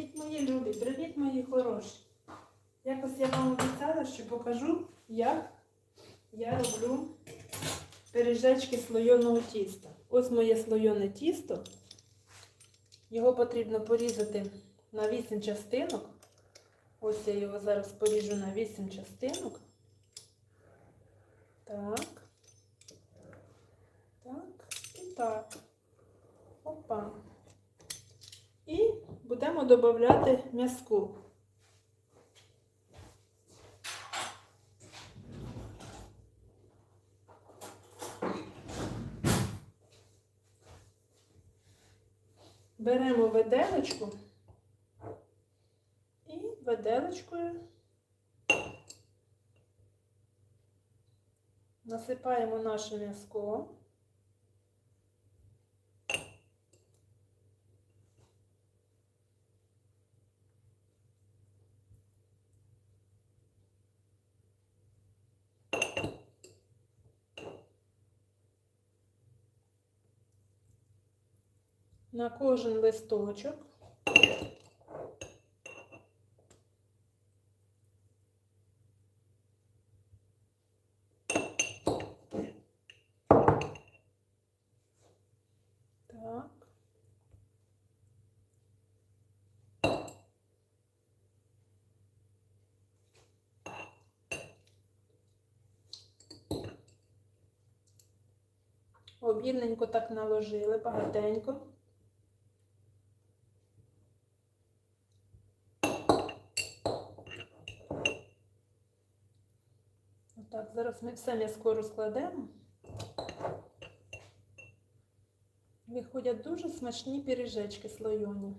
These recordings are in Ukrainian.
Привіт, мої любі, привіт, мої хороші. Якось я вам обіцяла, що покажу, як я роблю пиріжечки слойоного тіста. Ось моє слойоне тісто. Його потрібно порізати на 8 частинок. Ось я його зараз поріжу на 8 частинок. Так. Так. І так. Опа. Будемо додати м'язку. Беремо виделочку і виделочкою насипаємо наше м'язко. На кожен листочок. Так. Обільненько так наложили, багатенько. Так, зараз ми все м'язко розкладемо. Виходять дуже смачні пиріжечки слойоні.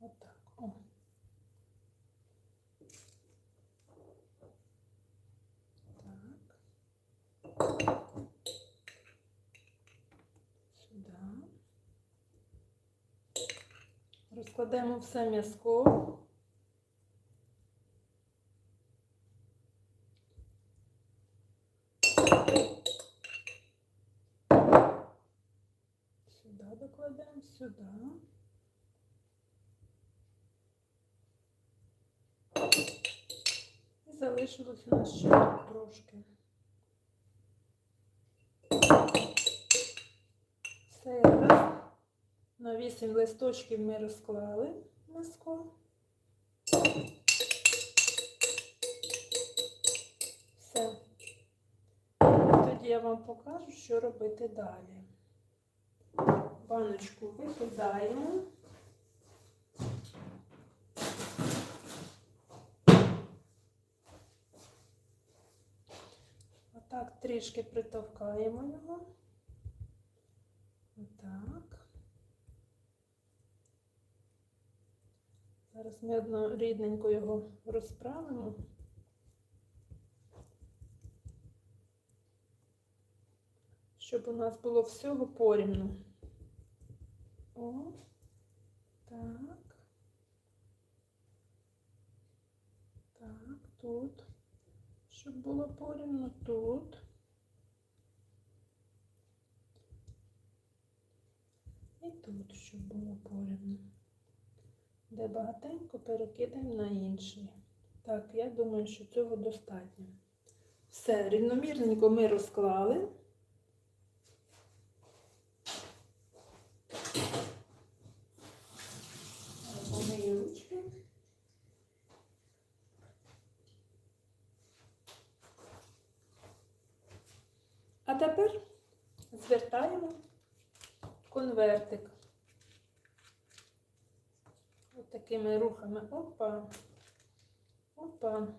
Отак. О. Так. Сюди. Розкладемо все м'язко. Сюди докладемо, сюди. І залишилось у нас ще трошки. Все якраз на 8 листочків ми розклали миско. Все. Тоді я вам покажу, що робити далі. Баночку викидаємо. Отак трішки притовкаємо його. Отак. Зараз ми однорідненько його розправимо. Щоб у нас було всього порівну. О, так. Так, тут, щоб було порівну тут. І тут, щоб було порівну. Де багатенько перекидаємо на інший. Так, я думаю, що цього достатньо. Все, рівномірненько ми розклали. Помию ручки. А тепер звертаємо конвертик. Ось такими рухами. Опа. Опа.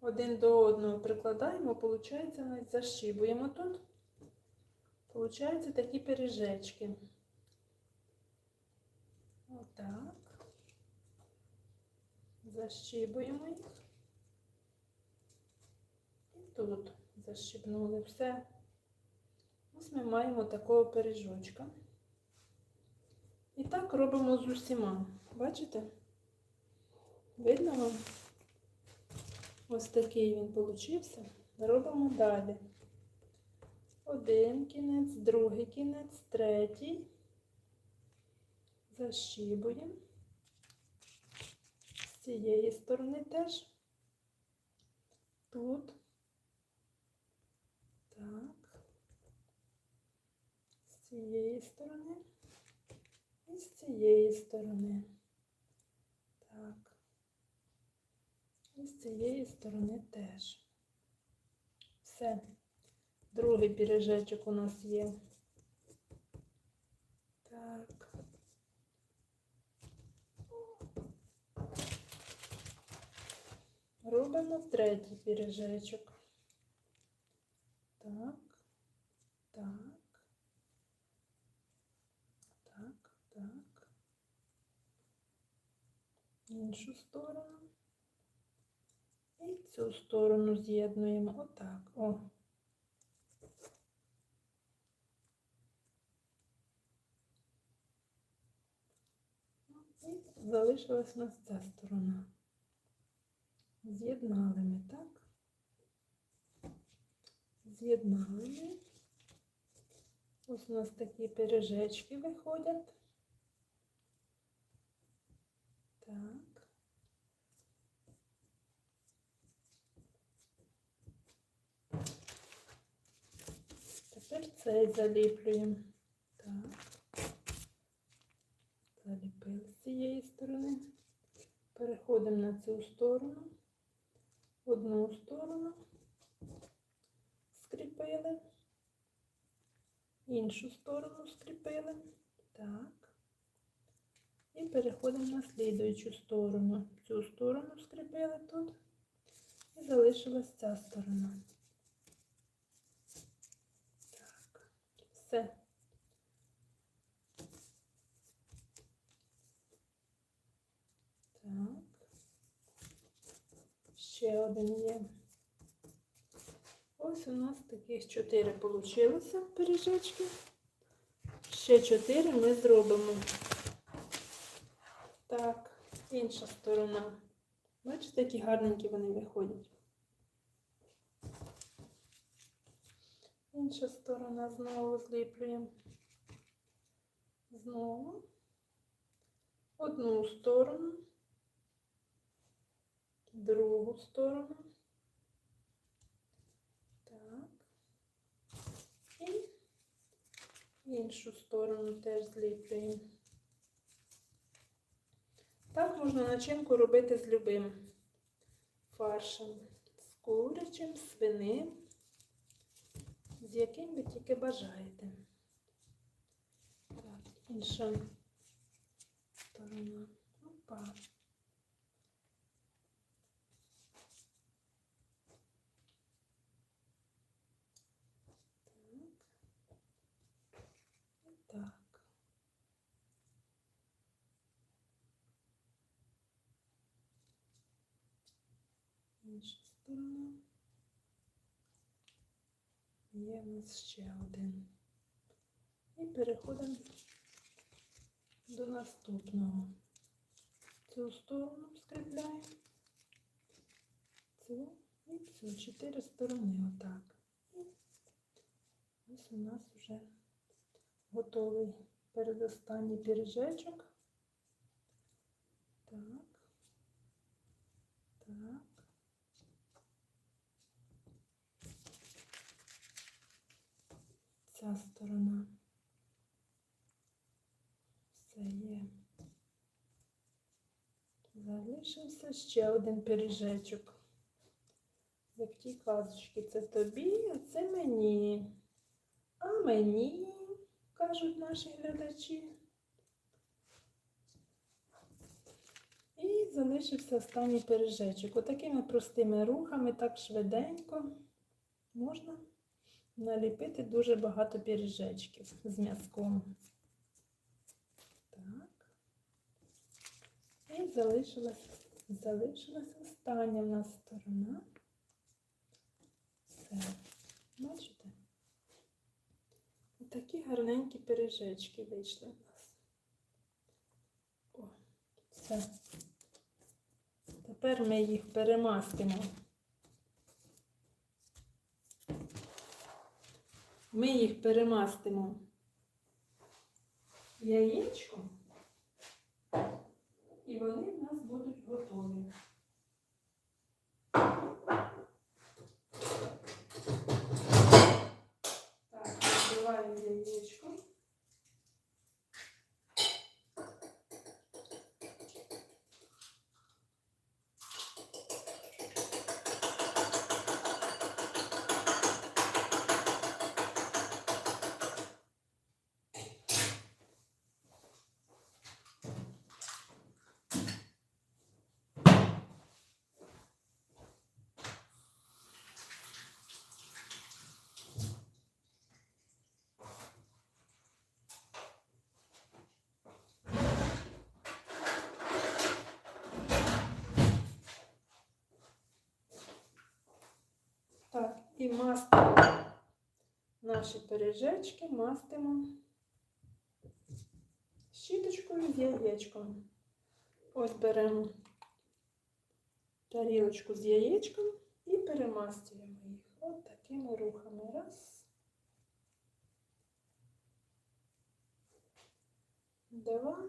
Один до одного прикладаємо, виходить, навіть защібуємо тут. Получаються такі пиріжечки. Отак. Защібуємо їх. І тут защібнули все. Ось ми маємо такого пиріжочка. І так робимо з усіма. Бачите? Видно вам? Ось такий він получився. Робимо далі. Один кінець, другий кінець, третій. Защібуємо. З цієї сторони теж. Тут. Так. Цієї сторони. І з цієї сторони. Так. І з цієї сторони теж. Все. Другий піріжечок у нас є. Так. Робимо третій піріжечок. Так. Так. Так, так. Іншу сторону. І цю сторону з'єднуємо. Отак. О. І залишилась у нас ця сторона. З'єднали ми, так? З'єднали ми. Ось у нас такі пиріжечки виходять. Так. Тепер цей заліплюємо. Так. Заліпили з цієї сторони. Переходимо на цю сторону. Одну сторону. Скріпили. Іншу сторону скріпили. Так. І переходимо на слідуючу сторону. Цю сторону скріпили тут. І залишилась ця сторона. Так. Все. Так. Ще один є. Ось у нас таких чотири получилося пиріжечки. Ще чотири ми зробимо. Так, інша сторона. Бачите, які гарненькі вони виходять. Інша сторона знову зліплюємо. Знову. Одну сторону, другу сторону. Так. І іншу сторону теж зліплюємо. Можна начинку робити з любим фаршем. З курячим, свиним, з яким ви тільки бажаєте. Так, інша сторона. Опа. Так. Так. Інша сторона. Є в нас ще один. І переходимо до наступного. Цю сторону скріпляємо. Цю і цю. Чотири сторони отак. І ось у нас вже готовий передостанній піріжечок. Так. Так. Ця сторона. Все є. Залишився ще один пиріжечок. Як ті казочки, це тобі, а це мені. А мені, кажуть наші глядачі. І залишився останній пиріжечок. Отакими простими рухами, так швиденько можна наліпити дуже багато пиріжечків з м'язком. Так. І залишилась, залишилась остання в нас сторона. Все. Бачите? Такі гарненькі пиріжечки вийшли в нас. О, все. Тепер ми їх перемастимо Ми їх перемастимо яєчком, і вони в нас будуть готові. Так, відбиваємо і мастимо наші пиріжечки, мастимо щіточкою з яєчком. Ось беремо тарілочку з яєчком і перемастуємо їх. От такими рухами. Раз. Два.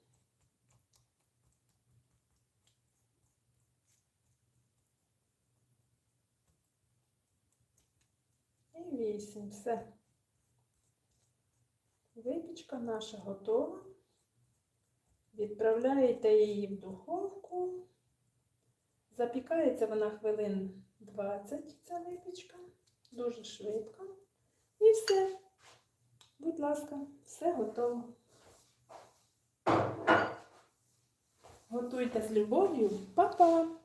І вісім. Все. Випічка наша готова. Відправляєте її в духовку. Запікається вона хвилин 20, ця випічка. Дуже швидко. І все. Будь ласка, все готово. Готуйте з любов'ю. Па-па!